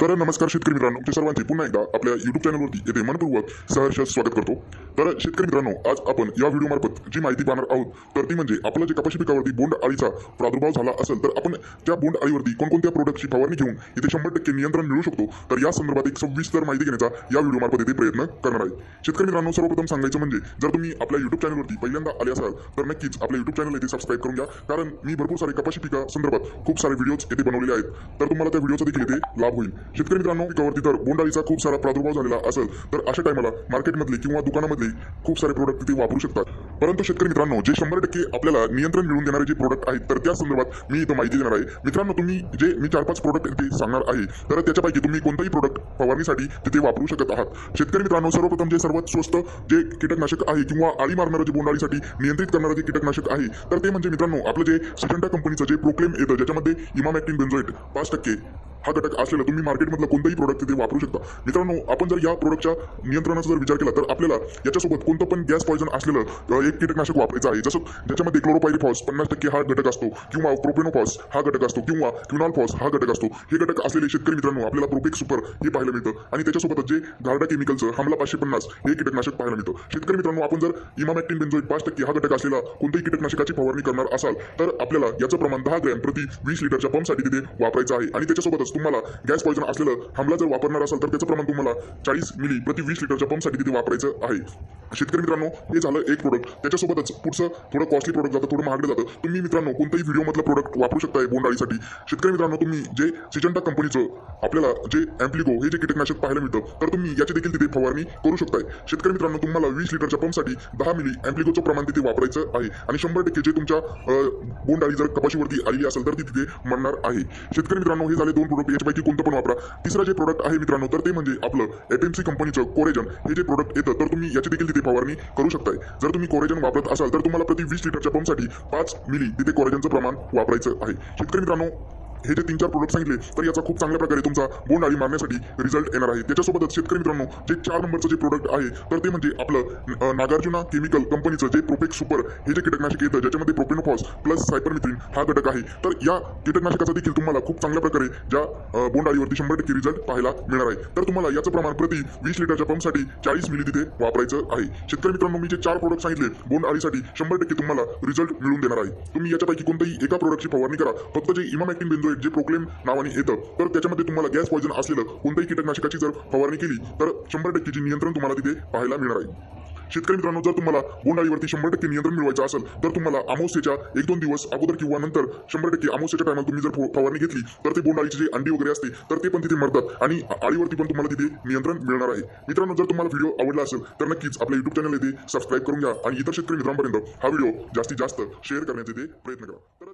तर नमस्कार शेतकरी मित्रांनो तुमच्या सर्वांचे पुन्हा एकदा आपल्या युट्यूब चॅनलवरती येथे मनपूर्वक सहर्ष स्वागत करतो. तर शेतकरी मित्रांनो आज आपण या व्हिडिओमार्फत जी माहिती पाहणार आहोत तर ती म्हणजे आपलं जे कपाशी पिकावरती बोंड अळीचा प्रादुर्भाव झाला असेल तर आपण त्या बोंड अळीवरती कोणकोणत्या प्रोडक्टची फवारणी घेऊन इथे शंभर टक्के नियंत्रण मिळू शकतो तर या संदर्भात एक सविस्तर माहिती घेण्याचा या व्हिडिओमार्फत इथे प्रयत्न करणार आहे. शेतकरी मित्रांनो सर्वप्रथम सांगायचं म्हणजे जर तुम्ही आपल्या युट्यूब चॅनलवरती पहिल्यांदा आले असाल तर नक्कीच आपल्या युट्यूब चॅनल येथे सबस्क्राईब करून घ्या कारण मी भरपूर सारे कपाशी पिका संदर्भात खूप सारे व्हिडिओज येथे बनवलेले आहेत. तर तुम्हाला त्या व्हिडिओचा देखील इथे लाभ होईल. शेतकरी मित्रांनो पिकावरती तर बोंडाळीचा खूप सारा प्रादुर्भाव झालेला असेल तर अशा टायमाला मार्केटमधले किंवा दुकानामधले खूप सारे प्रोडक्ट तिथे वापरू शकतात. परंतु शेतकरी मित्रांनो जे शंभर टक्के आपल्याला नियंत्रण मिळवून देणारे जे प्रोडक्ट आहेत तर त्या संदर्भात मी इथं माहिती देणार आहे. मित्रांनो तुम्ही जे मी चार पाच प्रोडक्ट इथे सांगणार आहे तर त्याच्यापैकी तुम्ही कोणताही प्रोडक्ट फवारणीसाठी तिथे वापरू शकत आहात. शेतकरी मित्रांनो सर्वप्रथम जे सर्वात स्वस्त जे कीटकनाशक आहे किंवा आळी मारणारं जे बोंडाळीसाठी नियंत्रित करणारं जे कीटकनाशक आहे तर ते म्हणजे मित्रांनो आपलं जे सिजंटा कंपनीचं जे प्रोक्लेम येतं ज्याच्यामध्ये इमामॅक्टिन बेन्झोएट पाच टक्के हा घटक असलेला तुम्ही मार्केटमधलं कोणताही प्रोडक्ट तिथे वापरू शकता. मित्रांनो आपण जर या प्रोडक्टच्या नियंत्रणाचा जर विचार केला तर आपल्याला याच्यासोबत कोणतं पण गॅस पॉयझन असलेलं एक कीटकनाशक वापरायचं आहे. जसं ज्याच्यामध्ये क्लोरोपायरिफॉस पन्नास टक्के हा घटक असतो किंवा प्रोपेनोफॉस हा घटक असतो किंवा क्युनॉलफॉस हा घटक असतो. हे घटक असलेले शेतकरी मित्रांनो आपल्याला प्रोपेक सुपर हे पाहायला मिळतं. आणि त्याच्यासोबतच जे गार्डा केमिकलचं हमला पाचशे पन्नास हे कीटकनाशक पाहायला मिळतं. शेतकरी मित्रांनो आपण जर इमामॅक्टिन बेन्झोइट पाच टक्के हा घटक असलेला कोणत्याही कीटकनाशकाची फवारणी करणार असाल तर आपल्याला याचं प्रमाण दहा ग्रॅम प्रति वीस लिटरच्या पंपसाठी तिथे वापरायचं आहे. आणि त्याच्यासोबतच तुम्हाला गॅस पॉयझन असलेलं हमला जर वापरणार असाल तर त्याचं प्रमाण तुम्हाला चाळीस मिली प्रति वीस लिटरच्या पंपसाठी तिथे वापरायचं आहे. शेतकरी मित्रांनो हे झालं एक प्रोडक्ट त्याच्यासोबतच पुढचं थोडं कॉस्टली प्रोडक्ट जातं थोडं महागडं जातं. तुम्ही मित्रांनो कोणत्याही व्हिडिओमधलं प्रोडक्ट वापरू शकताय बोंडाळीसाठी शेतकरी मित्रांनो तुम्ही जे सिजंटा कंपनीचं आपल्याला जे अँप्लिगो हे जे कीटकनाशक पाहायला मिळतं तर तुम्ही याची देखील तिथे फवारणी करू शकताय. शेतकरी मित्रांनो तुम्हाला वीस लिटरच्या पंपसाठी दहा मिली अँप्लिगोचं प्रमाण तिथे वापरायचं आहे. आणि शंभर टक्के जे तुमच्या बोंडाळी जर कपाशीवरती आलेली असेल तर ती तिथे म्हणणार आहे. शेतकरी मित्रांनो हे झाले दोन प्रोडक्ट याच्यापैकी कोणतं पण वापरा. तिसरं जे प्रोडक्ट आहे मित्रांनो तर ते म्हणजे आपलं एट एम सी कंपनीचं कोरेजन हे जे प्रोडक्ट येतं तर तुम्ही याची देखील तिथे फवारणी करू शकताय. जर तुम्ही कोरेजन वापरत असाल तर तुम्हाला प्रति वीस लिटरच्या पंपसाठी पाच मिली तिथे कोरेजनचं प्रमाण वापरायचं आहे. शेतकरी मित्रांनो हे जे तीन चार प्रोडक्ट सांगितले तर याचा खूप चांगल्या प्रकारे तुमचा बोंड अळी मारण्यासाठी रिझल्ट येणार आहे. त्याच्यासोबतच शेतकरी मित्रांनो जे चार नंबरचं जे प्रोडक्ट आहे तर ते म्हणजे आपलं नागार्जुना केमिकल कंपनीचं जे प्रोपेक सुपर हे जे कीटकनाशक येतं ज्याच्यामध्ये प्रोपेनोफॉस प्लस सायपरमिथ्रिन हा घटक आहे तर या कीटकनाशकाचा देखील तुम्हाला खूप चांगल्या प्रकारे ज्या बोंडाळीवरती बोंड अळीवरती शंभर टक्के रिझल्ट पाहायला मिळणार आहे. तर तुम्हाला याचं प्रमाण प्रति वीस लिटरच्या पंपसाठी चाळीस मिली तिथे वापरायचं आहे. शेतकरी मित्रांनो मी जे चार प्रोडक्ट सांगितले बोंड अळीसाठी शंभर टक्के तुम्हाला रिझल्ट मिळून देणार आहे. तुम्ही याच्यापैकी कोणत्याही एका प्रोडक्टची फवारणी करा. फक्त जे इमामॅक्टिन जे प्रोक्लेम नावाने येतं तर त्याच्यामध्ये तुम्हाला गॅस पॉयझन असलेलं कोणत्याही कीटकनाशकाची जर फवारणी केली तर शंभर टक्केची नियंत्रण तुम्हाला तिथे पाहायला मिळणार आहे. शेतकरी मित्रांनो जर तुम्हाला बोंडाळीवरती शंभर टक्के नियंत्रण मिळवायचं असेल तर तुम्हाला अमावस्येच्या एक दोन दिवस अगोदर किंवा नंतर शंभर टक्के अमावस्येच्या टायमाला तुम्ही जर फवारणी घेतली तर ते बोंडाळीचे जे अंडी वगैरे असते तर ते पण तिथे मरतात आणि आळीवरती पण तुम्हाला तिथे नियंत्रण मिळणार आहे. मित्रांनो जर तुम्हाला व्हिडिओ आवडला असेल तर नक्कीच आपल्या युट्यूब चॅनल येथे सबस्क्राईब करून घ्या आणि इतर शेतकरी मित्रांपर्यंत हा व्हिडिओ जास्तीत जास्त शेअर करण्याचे ते प्रयत्न करा. तर